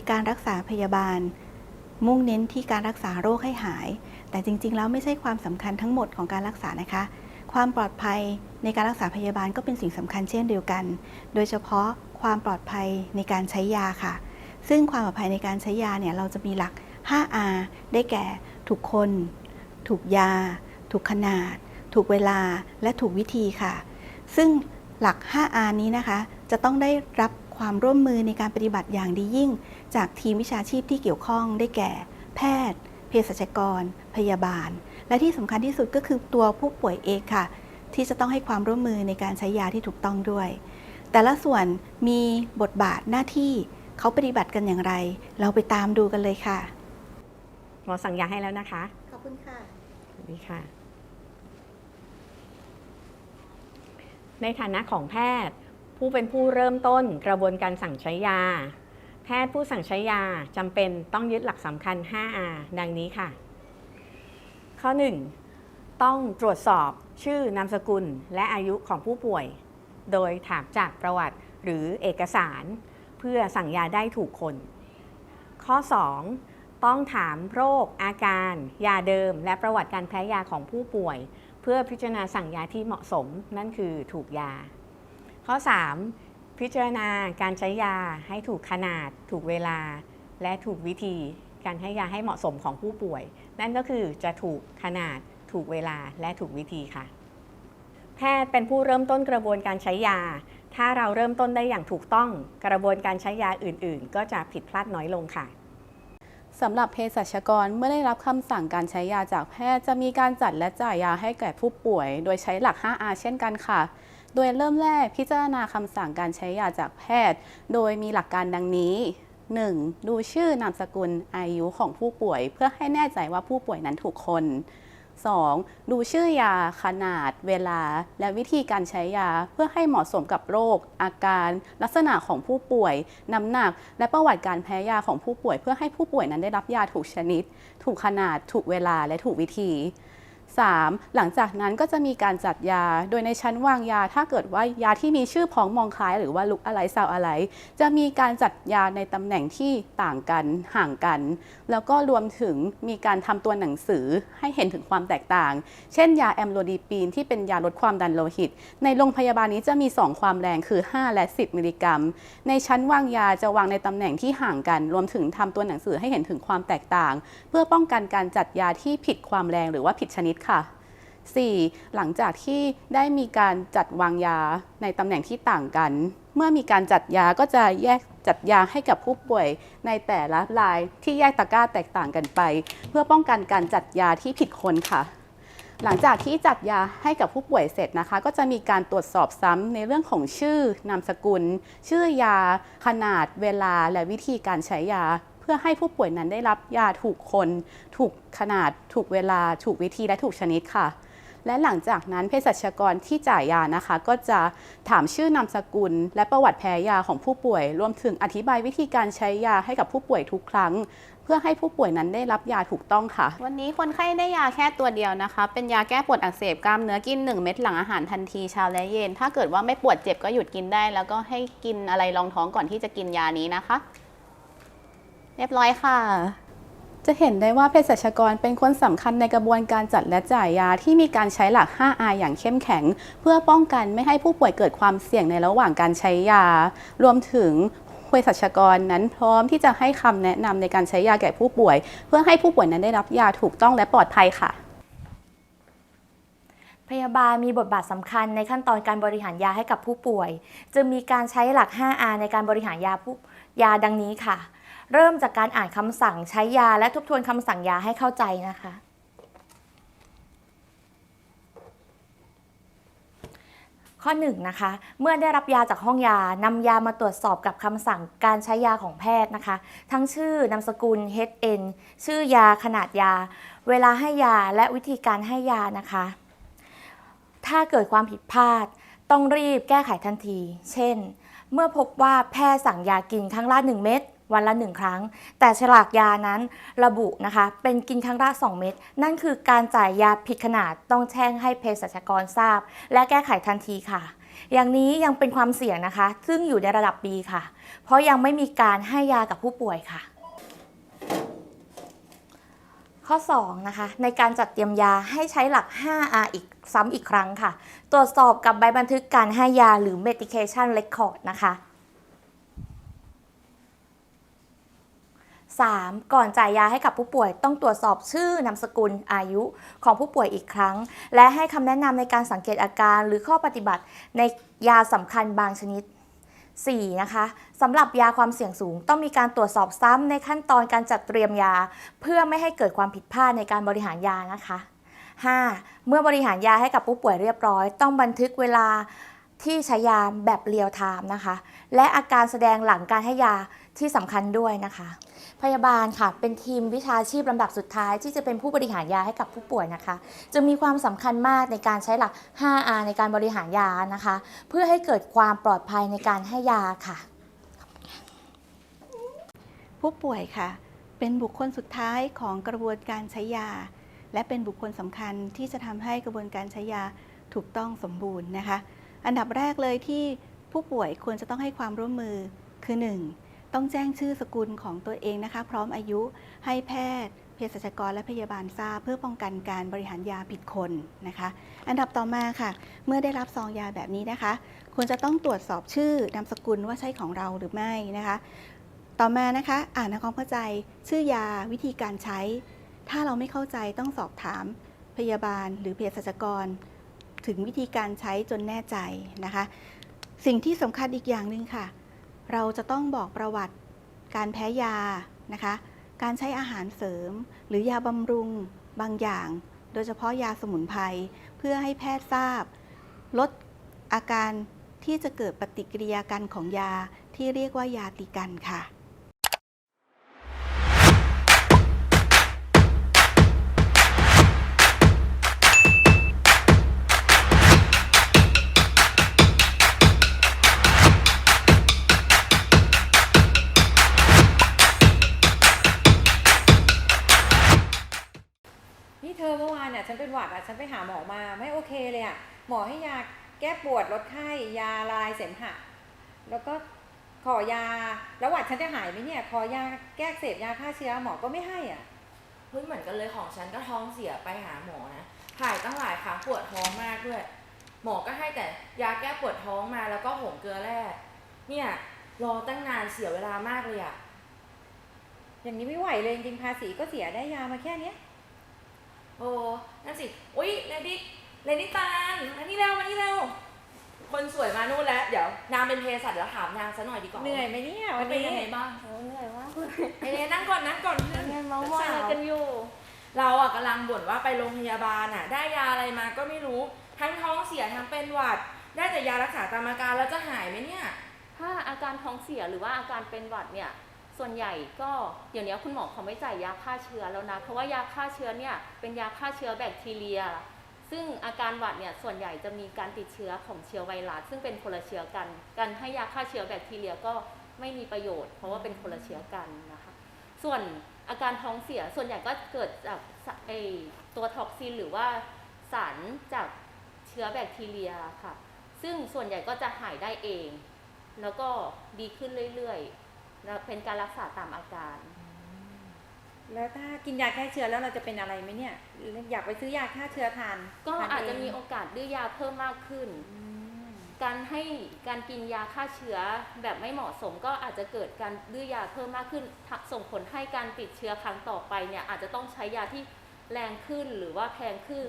ในการรักษาพยาบาล มุ่งเน้นที่การรักษาโรคให้หาย แต่จริง ๆ แล้วไม่ใช่ความสำคัญทั้งหมดของการรักษานะคะ ความปลอดภัยในการรักษาพยาบาลก็เป็นสิ่งสำคัญเช่นเดียวกัน โดยเฉพาะความปลอดภัยในการใช้ยาค่ะ ซึ่งความปลอดภัยในการใช้ยาเนี่ยเราจะมีหลัก 5R ได้แก่ ถูกคน ถูกยา ถูกขนาด ถูกเวลา และถูกวิธีค่ะ ซึ่งหลัก 5R นี้นะคะ จะต้องได้รับ ความร่วมมือในการปฏิบัติอย่างดียิ่ง จากทีมวิชาชีพที่เกี่ยวข้องได้แก่ แพทย์ เภสัชกร พยาบาล และที่สำคัญที่สุดก็คือตัวผู้ป่วยเองค่ะ ที่จะต้องให้ความร่วมมือในการใช้ยาที่ถูกต้องด้วย แต่ละส่วนมีบทบาทหน้าที่เขาปฏิบัติกันอย่างไร เราไปตามดูกันเลยค่ะหมอสั่งยาให้แล้วนะคะ ขอบคุณค่ะสวัสดีค่ะ ในฐานะของแพทย์ ผู้เป็นผู้เริ่มต้นกระบวนการสั่งใช้ยา แพทย์ผู้สั่งใช้ยาจำเป็นต้องยึดหลักสำคัญ 5R ดังนี้ค่ะ ข้อ 1. ต้องตรวจสอบชื่อนามสกุลและอายุของผู้ป่วย โดยถามจากประวัติหรือเอกสาร เพื่อสั่งยาได้ถูกคน ข้อ 2. ต้องถามโรค อาการ ยาเดิม และประวัติการแพ้ยาของผู้ป่วย เพื่อพิจารณาสั่งยาที่เหมาะสม นั่นคือถูกยา ข้อ 3. พิจารณาการใช้ยาให้ถูกขนาด ถูกเวลา และถูกวิธี การให้ยาให้เหมาะสมของผู้ป่วย นั่นก็คือจะถูกขนาด ถูกเวลา และถูกวิธีค่ะ แพทย์เป็นผู้เริ่มต้นกระบวนการใช้ยา ถ้าเราเริ่มต้นได้อย่างถูกต้อง กระบวนการใช้ยาอื่น ๆ ก็จะผิดพลาดน้อยลงค่ะสำหรับเภสัชกรเมื่อได้รับคำสั่งการใช้ยาจากแพทย์จะมีการจัดและจ่ายยาให้แก่ผู้ป่วย โดยใช้หลัก 5R เช่นกันค่ะ โดยเริ่มแรกพิจารณาคำสั่งการใช้ยาจากแพทย์ โดยมีหลักการดังนี้ 1. ดูชื่อนามสกุลอายุของผู้ป่วย เพื่อให้แน่ใจว่าผู้ป่วยนั้นถูกคน 2. ดูชื่อยาขนาด เวลา และวิธีการใช้ยาเพื่อให้เหมาะสมกับโรค อาการ ลักษณะของผู้ป่วย น้ำหนัก และประวัติการแพ้ยาของผู้ป่วย เพื่อให้ผู้ป่วยนั้นได้รับยาถูกชนิด ถูกขนาด ถูกเวลาและถูกวิธี 3. หลังจากนั้นก็จะมีการจัดยา โดยในชั้นวางยาถ้าเกิดว่ายาที่มีชื่อพ้องมองคล้าย หรือว่าลุกอะไรซาวอะไร จะมีการจัดยาในตำแหน่งที่ต่างกันห่างกัน แล้วก็รวมถึงมีการทำตัวหนังสือให้เห็นถึงความแตกต่าง เช่นยาแอมโลดีปีนที่เป็นยาลดความดันโลหิต ในโรงพยาบาลนี้จะมี 2 ความแรงคือ 5 และ 10 มิลลิกรัม ในชั้นวางยาจะวางในตำแหน่งที่ห่างกัน รวมถึงทำตัวหนังสือให้เห็นถึงความแตกต่าง เพื่อป้องกันการจัดยาที่ผิดความแรงหรือว่าผิดชนิดค่ะ 4. หลังจากที่ได้มีการจัดวางยาในตำแหน่งที่ต่างกัน เมื่อมีการจัดยาก็จะแยกจัดยาให้กับผู้ป่วยในแต่ละรายที่แยกตะกร้าแตกต่างกันไป เพื่อป้องกันการจัดยาที่ผิดคนค่ะ หลังจากที่จัดยาให้กับผู้ป่วยเสร็จนะคะ ก็จะมีการตรวจสอบซ้ำในเรื่องของชื่อนามสกุล ชื่อยา ขนาดเวลาและวิธีการใช้ยา พื่อให้ผู้ป่วยนั้นได้รับยาถูกคน ถูกขนาด ถูกเวลา ถูกวิธีและถูกชนิดค่ะ และหลังจากนั้นเภสัชกรที่จ่ายยานะคะ ก็จะถามชื่อนามสกุล และประวัติแพ้ยาของผู้ป่วย รวมถึงอธิบายวิธีการใช้ยาให้กับผู้ป่วยทุกครั้งเพื่อให้ผู้ป่วยนั้นได้รับยาถูกต้องค่ะ วันนี้คนไข้ได้ยาแค่ตัวเดียวนะคะ เป็นยาแก้ปวดอักเสบกล้ามเนื้อกิน 1 เม็ดหลังอาหารทันทีเช้าและเย็น ถ้าเกิดว่าไม่ปวดเจ็บก็หยุดกินได้ แล้วก็ให้กินอะไรรองท้องก่อนที่จะกินยานี้นะคะ เรียบร้อยค่ะ จะเห็นได้ว่าเภสัชกรเป็นคนสำคัญในกระบวนการจัดและจ่ายยาที่มีการใช้หลัก 5R อย่างเข้มแข็ง เพื่อป้องกันไม่ให้ผู้ป่วยเกิดความเสี่ยงในระหว่างการใช้ยา รวมถึงเภสัชกรนั้นพร้อมที่จะให้คำแนะนำในการใช้ยาแก่ผู้ป่วย เพื่อให้ผู้ป่วยนั้นได้รับยาถูกต้องและปลอดภัยค่ะพยาบาลมีบทบาทสำคัญในขั้นตอนการบริหารยาให้กับผู้ป่วย จึงมีการใช้หลัก 5R ในการบริหารยาผู้ยาดังนี้ค่ะ เริ่มจากการอ่านคำสั่งใช้ยาและทบทวนคำสั่งยาให้เข้าใจนะคะ ข้อ1นะคะ เมื่อได้รับยาจากห้องยานำยามาตรวจสอบกับคำสั่งการใช้ยาของแพทย์นะคะ ทั้งชื่อนามสกุล HN ชื่อยาขนาดยา เวลาให้ยาและวิธีการให้ยานะคะ ถ้าเกิดความผิดพลาดต้องรีบแก้ไขทันที เช่น เมื่อพบว่าแพทย์สั่งยากินครั้งละ 1 เม็ด วันละ 1 ครั้ง แต่ฉลากยานั้นระบุนะคะ เป็นกินครั้งละ 2 เม็ด นั่นคือการจ่ายยาผิดขนาดต้องแจ้งให้เภสัชกรทราบ และแก้ไขทันทีค่ะ อย่างนี้ยังเป็นความเสี่ยงนะคะ ซึ่งอยู่ในระดับ B ค่ะ เพราะยังไม่มีการให้ยากับผู้ป่วยค่ะข้อ2นะคะในการจัดเตรียมยาให้ใช้หลัก 5R อีกซ้ำอีกครั้งค่ะ ตรวจสอบกับใบบันทึกการให้ยาหรือ medication record นะคะ 3. ก่อนจ่ายยาให้กับผู้ป่วยต้องตรวจสอบชื่อนามสกุลอายุของผู้ป่วยอีกครั้ง และให้คำแนะนำในการสังเกตอาการหรือข้อปฏิบัติในยาสำคัญบางชนิด 4. นะคะสำหรับยาความเสี่ยงสูง ต้องมีการตรวจสอบซ้ำในขั้นตอนการจัดเตรียมยา เพื่อไม่ให้เกิดความผิดพลาดในการบริหารยานะคะ 5. เมื่อบริหารยาให้กับผู้ป่วยเรียบร้อย ต้องบันทึกเวลาที่ใช้ยาแบบเรียลไทม์นะคะ และอาการแสดงหลังการให้ยาที่สำคัญด้วยนะคะ พยาบาลค่ะ เป็นทีมวิชาชีพลำดับสุดท้าย ที่จะเป็นผู้บริหารยาให้กับผู้ป่วยนะคะ จะมีความสำคัญมากในการใช้หลัก 5R ในการบริหารยานะคะ เพื่อให้เกิดความปลอดภัยในการให้ยาค่ะ ผู้ป่วยค่ะ เป็นบุคคลสุดท้ายของกระบวนการใช้ยา และเป็นบุคคลสำคัญที่จะทำให้กระบวนการใช้ยาถูกต้องสมบูรณ์นะคะ อันดับแรกเลยที่ผู้ป่วยควรจะต้องให้ความร่วมมือคือ 1. ต้องแจ้งชื่อสกุลของตัวเองนะคะ พร้อมอายุให้แพทย์เภสัชกรและพยาบาลทราบเพื่อป้องกันการบริหารยาผิดคนนะคะ อันดับต่อมาค่ะ เมื่อได้รับซองยาแบบนี้นะคะ ควรจะต้องตรวจสอบชื่อนามสกุลว่าใช่ของเราหรือไม่นะคะ ต่อมานะคะ อ่านทำความเข้าใจชื่อยาวิธีการใช้ ถ้าเราไม่เข้าใจต้องสอบถามพยาบาลหรือเภสัชกร ถึงวิธีการใช้จนแน่ใจนะคะ สิ่งที่สำคัญอีกอย่างหนึ่งค่ะ เราจะต้องบอกประวัติการแพ้ยานะคะ การใช้อาหารเสริม หรือยาบำรุงบางอย่าง โดยเฉพาะยาสมุนไพรเพื่อให้แพทย์ทราบ ลดอาการที่จะเกิดปฏิกิริยากันของยาที่เรียกว่ายาตีกันค่ะ ฉันเป็นหวัดอะฉันไปหาหมอมาไม่โอเคเลยอะหมอให้ยาแก้ปวดลดไข้ยาลายเสมหะ แล้วก็ขอยาแล้วหวัดฉันจะหายไหมเนี่ยขอยาแก้อักเสพยาฆ่าเชื้อหมอก็ไม่ให้อะเฮ้ยเหมือนกันเลยของฉันก็ท้องเสียไปหาหมอนะถ่ายตั้งหลายครั้งปวดท้องมากด้วย หมอก็ให้แต่ยาแก้ปวดท้องมาแล้วก็หงเกลือแร่เนี่ยรอตั้งนานเสียเวลามากเลยอะอย่างนี้ไม่ไหวเลยจริงๆภาษีก็เสียได้ยามาแค่เนี้ย โอ้นั่นสิ อุ้ยเลดี้เลดี้ตาลมานี่เร็วมานี่เร็วคนสวยมานู่นแล้ว เดี๋ยวนางเป็นเภสัชเดี๋ยวถามนางซะหน่อยดีกว่าเหนื่อยไหมเนี่ยวัวันนนี้นี้ยังไงบ้างเหนื่อยมากเอ้นั่งก่อนนั่งก่อนเงินเมาส์มอยอะไรกันอยู่ เราอะกำลังบ่นว่าไปโรงพยาบาลอะ ได้ยาอะไรมาก็ไม่รู้ ทั้งท้องเสียทั้งเป็นหวัด ได้แต่ยารักษาตามอาการแล้วจะหายไหมเนี่ย ถ้าอาการท้องเสียหรือว่าอาการเป็นหวัดเนี่ย ส่วนใหญ่ก็เดี๋ยวนี้คุณหมอเขาไม่จ่ายยาฆ่าเชื้อแล้วนะ เพราะว่ายาฆ่าเชื้อเนี่ยเป็นยาฆ่าเชื้อแบคทีเรีย ซึ่งอาการหวัดเนี่ยส่วนใหญ่จะมีการติดเชื้อของเชื้อไวรัสซึ่งเป็นคนละเชื้อกัน การให้ยาฆ่าเชื้อแบคทีเรียก็ไม่มีประโยชน์ เพราะว่าเป็นคนละเชื้อกันนะคะ ส่วนอาการท้องเสียส่วนใหญ่ก็เกิดจากไอตัวท็อกซินหรือว่าสารจากเชื้อแบคทีเรียค่ะ ซึ่งส่วนใหญ่ก็จะหายได้เอง แล้วก็ดีขึ้นเรื่อยๆ เป็นการรักษาตามอาการ แล้วถ้ากินยาแก้เชื้อแล้วเราจะเป็นอะไรไหมเนี่ย อยากไปซื้อยาฆ่าเชื้อทาน ก็ทนอาจจะเงมีโอกาสดื้อยาเพิ่มมากขึ้นอืมการให้การกินยาฆ่าเชื้อแบบไม่เหมาะสมก็อาจจะเกิดการดื้อยาเพิ่มมากขึ้นทะส่งผลให้การติดเชื้อครั้งต่อไปเนี่ยอาจจะต้องใช้ยาที่แรงขึ้นหรือว่าแพงขึ้น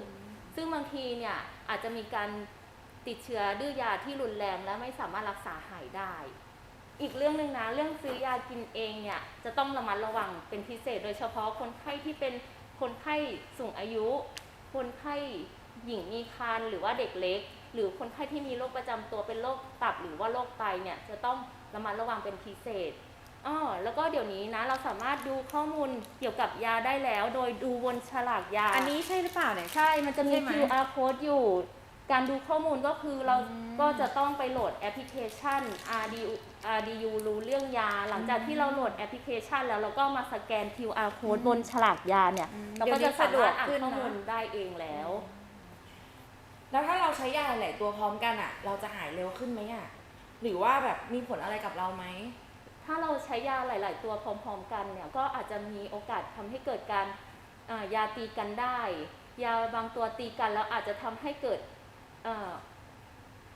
ซึ่งบางทีเนี่ยอาจจะมีการติดเชื้อดื้อยาที่รุนแรงและไม่สามารถรักษาหายได้ อีกเรื่องหนึ่งนะเรื่องซื้อยากินเองเนี่ยจะต้องระมัดระวังเป็นพิเศษ โดยเฉพาะคนไข้ที่เป็นคนไข้สูงอายุ คนไข้หญิงมีครรภ์หรือว่าเด็กเล็ก หรือคนไข้ที่มีโรคประจำตัวเป็นโรคตับหรือว่าโรคไตเนี่ยจะต้องระมัดระวังเป็นพิเศษอ้อแล้วก็เดี๋ยวนี้นะเราสามารถดูข้อมูลเกี่ยวกับยาได้แล้ว โดยดูบนฉลากยา อันนี้ใช่หรือเปล่าเนี่ยใช่มันจะมีใช่ไหม QR code อยู่ การดูข้อมูลก็คือเราอืมก็จะต้องไปโหลดแอปพลิเคชัน RDU RDU รู้เรื่องยา หลังจากที่เราโหลดแอปพลิเคชัน แล้วเราก็มาสแกน QR code บนฉลากยาเนี่ย เราก็จะสามารถอ่านข้อมูลได้เองแล้ว แล้วถ้าเราใช้ยาหลายๆตัวพร้อมกันอะเราจะหายเร็วขึ้นไหมอะหรือว่าแบบมีผลอะไรกับเราไหมถ้าเราใช้ยาหลาย ๆ ตัวพร้อม ๆ กันเนี่ยก็อาจจะมีโอกาสทำให้เกิดการอ่ายาตีกันได้ ยาบางตัวตีกันแล้วอาจจะทำให้เกิด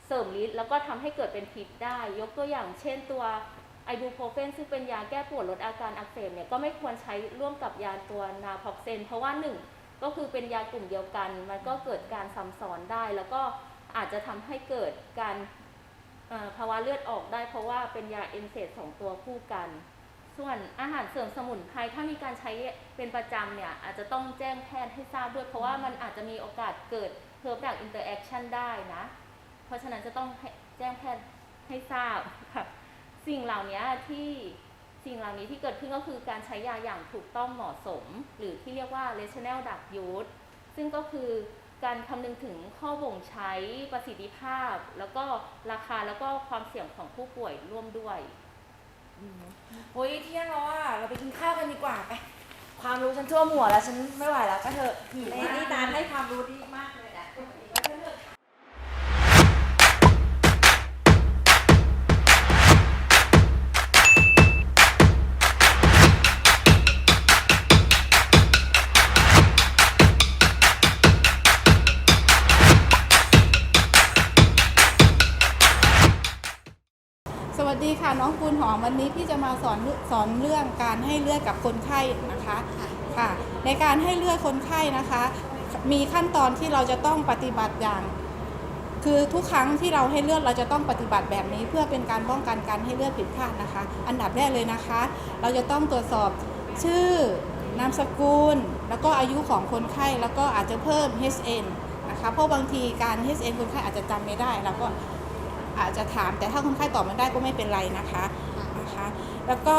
เสริมฤทธิ์แล้วก็ทำให้เกิดเป็นพิษได้ ยกตัวอย่างเช่นตัวไอบูโพรเฟนซึ่งเป็นยาแก้ปวดลดอาการอักเสบเนี่ยก็ไม่ควรใช้ร่วมกับยาตัวนาพ็อกเซน เพราะว่าหนึ่งก็คือเป็นยากลุ่มเดียวกัน มันก็เกิดการซ้ำซ้อนได้ แล้วก็อาจจะทำให้เกิดการภาวะเลือดออกได้ เพราะว่าเป็นยาเอนเซตสองตัวคู่กัน ส่วนอาหารเสริมสมุนไพรถ้ามีการใช้เป็นประจำเนี่ยอาจจะต้องแจ้งแพทย์ให้ทราบด้วย เพราะว่ามันอาจจะมีโอกาสเกิดเพิร์ดักอินเตอร์แอคชั่นได้นะ เพราะฉะนั้นจะต้องให้แจ้งแพทย์ให้ทราบค่ะสิ่งเหล่านี้ที่สิ่งเหล่านี้ที่เกิดขึ้นก็คือการใช้ยาอย่างถูกต้องเหมาะสม หรือที่เรียกว่า rational drug use ซึ่งก็คือการคำนึงถึงข้อบ่งใช้ประสิทธิภาพ แล้วก็ราคาแล้วก็ความเสี่ยงของผู้ป่วยร่วมด้วยโอ้ยเที่ยงแล้วอะเราไปกินข้าวกันดีกว่าไป ความรู้ฉันท่วมหัวแล้วฉันไม่ไหวแล้วก็เถอะหิวในมากนี่ตาลให้ความรู้ดีมากเลย น้องปูนหอมวันนี้พี่จะมาสอนสอนเรื่องการให้เลือดกับคนไข้นะคะค่ะในการให้เลือดคนไข้นะคะ มีขั้นตอนที่เราจะต้องปฏิบัติอย่าง คือทุกครั้งที่เราให้เลือดเราจะต้องปฏิบัติแบบนี้ เพื่อเป็นการป้องกันการให้เลือดผิดพลาดนะคะ อันดับแรกเลยนะคะ เราจะต้องตรวจสอบชื่อนามสกุล แล้วก็อายุของคนไข้แล้วก็อาจจะเพิ่ม HN นะคะเพราะบางทีการ HN คนไข้อาจจะจำไม่ได้แล้วก็ อาจจะถาม แต่ถ้าคนไข้ตอบไม่ได้ก็ไม่เป็นไรนะคะนะคะ แล้วก็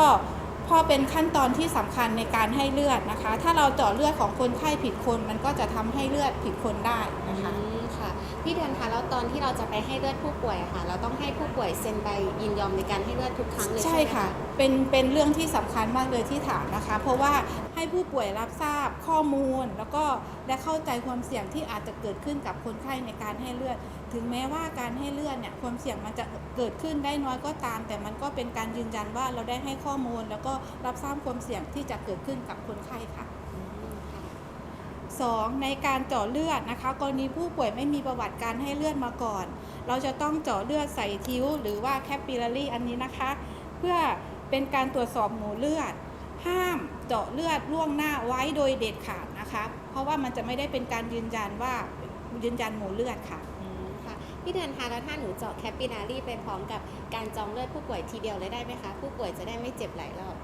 พอเป็นขั้นตอนที่สำคัญในการให้เลือดนะคะ ถ้าเราเจาะเลือดของคนไข้ผิดคน มันก็จะทำให้เลือดผิดคนได้นะคะอืมค่ะพี่เดือนคะแล้วตอนที่เราจะไปให้เลือดผู้ป่วยอะค่ะ เราต้องให้ผู้ป่วยเซ็นใบยินยอมในการให้เลือดทุกครั้งเลยใช่ใช่ไหมค่ะเป็นเป็นเรื่องที่สำคัญมากเลยที่ถามนะคะ เพราะว่าให้ผู้ป่วยรับทราบข้อมูล แล้วก็และเข้าใจความเสี่ยงที่อาจจะเกิดขึ้นกับคนไข้ในการให้เลือด ถึงแม้ว่าการให้เลือดเนี่ยความเสี่ยงมันจะเกิดขึ้นได้น้อยก็ตาม แต่มันก็เป็นการยืนยันว่าเราได้ให้ข้อมูล แล้วก็รับทราบความเสี่ยงที่จะเกิดขึ้นกับคนไข้ค่ะอืมค่ะ 2. ในการเจาะเลือดนะคะ กรณีผู้ป่วยไม่มีประวัติการให้เลือดมาก่อน เราจะต้องเจาะเลือดใส่ทิ้ว หรือว่าแคปปิลารีอันนี้นะคะ เพื่อเป็นการตรวจสอบหมู่เลือด ห้ามเจาะเลือดล่วงหน้าไว้โดยเด็ดขาดนะคะ เพราะว่ามันจะไม่ได้เป็นการยืนยันว่ายืนยันหมู่เลือดค่ะ พี่เดือนคะแล้วถ้าหนูเจาะแคปปิลารีไปพร้อมกับการจองเลือดผู้ป่วยทีเดียวเลยได้ไหมคะ ผู้ป่วยจะได้ไม่เจ็บหลายรอบ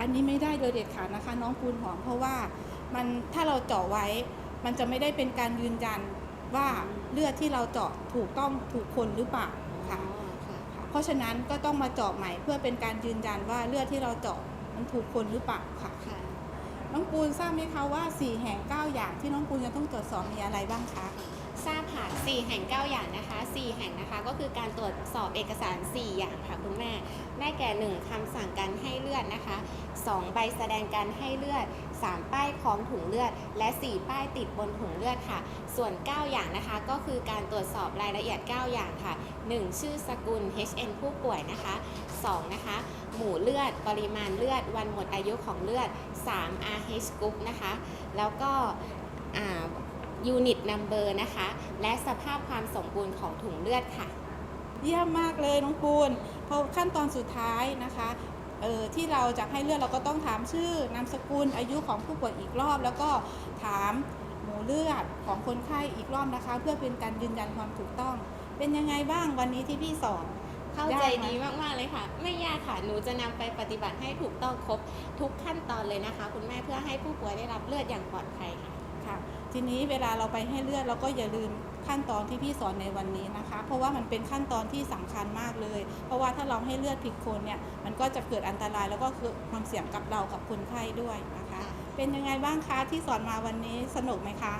อันนี้ไม่ได้โดยเด็ดขาดนะคะ น้องปูนหอมเพราะว่ามันถ้าเราเจาะไว้ มันจะไม่ได้เป็นการยืนยันว่าเลือดที่เราเจาะถูกต้องถูกคนหรือเปล่าค่ะอ๋อค่ะค่ะเพราะฉะนั้นก็ต้องมาเจาะใหม่เพื่อเป็นการยืนยันว่าเลือดที่เราเจาะมันถูกคนหรือเปล่าค่ะ ค่ะ น้องปูนทราบไหมคะว่า 4 แห่ง 9 อย่างที่น้องปูนจะต้องตรวจสอบมีอะไรบ้างคะ ทราบค่ะ 4 แห่ง 9 อย่างนะคะ 4 แห่งนะคะ ก็คือการตรวจสอบเอกสาร 4 อย่างค่ะคุณแม่ ได้แก่ 1คำสั่งการให้เลือดนะคะ 2 ใบแสดงการให้เลือด 3 ป้ายคล้องถุงเลือด และ 4 ป้ายติดบนถุงเลือดค่ะ ส่วน 9 อย่างนะคะ ก็คือการตรวจสอบรายละเอียด 9 อย่างค่ะ 1. ชื่อสกุล HN ผู้ป่วยนะคะ 2. นะคะ หมู่เลือด ปริมาณเลือด วันหมดอายุของเลือด 3. RH group นะคะ แล้วก็อ่า ยูนิตนัมเบอร์นะคะ และสภาพความสมบูรณ์ของถุงเลือดค่ะ เยี่ยมมากเลยน้องปูน พอขั้นตอนสุดท้ายนะคะเอ่อที่เราจะให้เลือดเราก็ต้องถามชื่อนามสกุลอายุของผู้ป่วยอีกรอบ แล้วก็ถามหมู่เลือดของคนไข้อีกรอบนะคะ เพื่อเป็นการยืนยันความถูกต้อง เป็นยังไงบ้างวันนี้ที่พี่สอนเข้าใจยากไหมดีมาก ๆ เลยค่ะ ไม่ยากค่ะ หนูจะนำไปปฏิบัติให้ถูกต้องครบทุกขั้นตอนเลยนะคะ คุณแม่เพื่อให้ผู้ป่วยได้รับเลือดอย่างปลอดภัยค่ะค่ะ ทีนี้เวลาเราไปให้เลือดเราก็อย่าลืมขั้นตอนที่พี่สอนในวันนี้นะคะ เพราะว่ามันเป็นขั้นตอนที่สำคัญมากเลย เพราะว่าถ้าเราให้เลือดผิดคนเนี่ยมันก็จะเกิดอันตรายแล้วก็เกิดความเสี่ยงกับเรากับคนไข้ด้วยนะคะ เป็นยังไงบ้างคะที่สอนมาวันนี้สนุกไหมคะ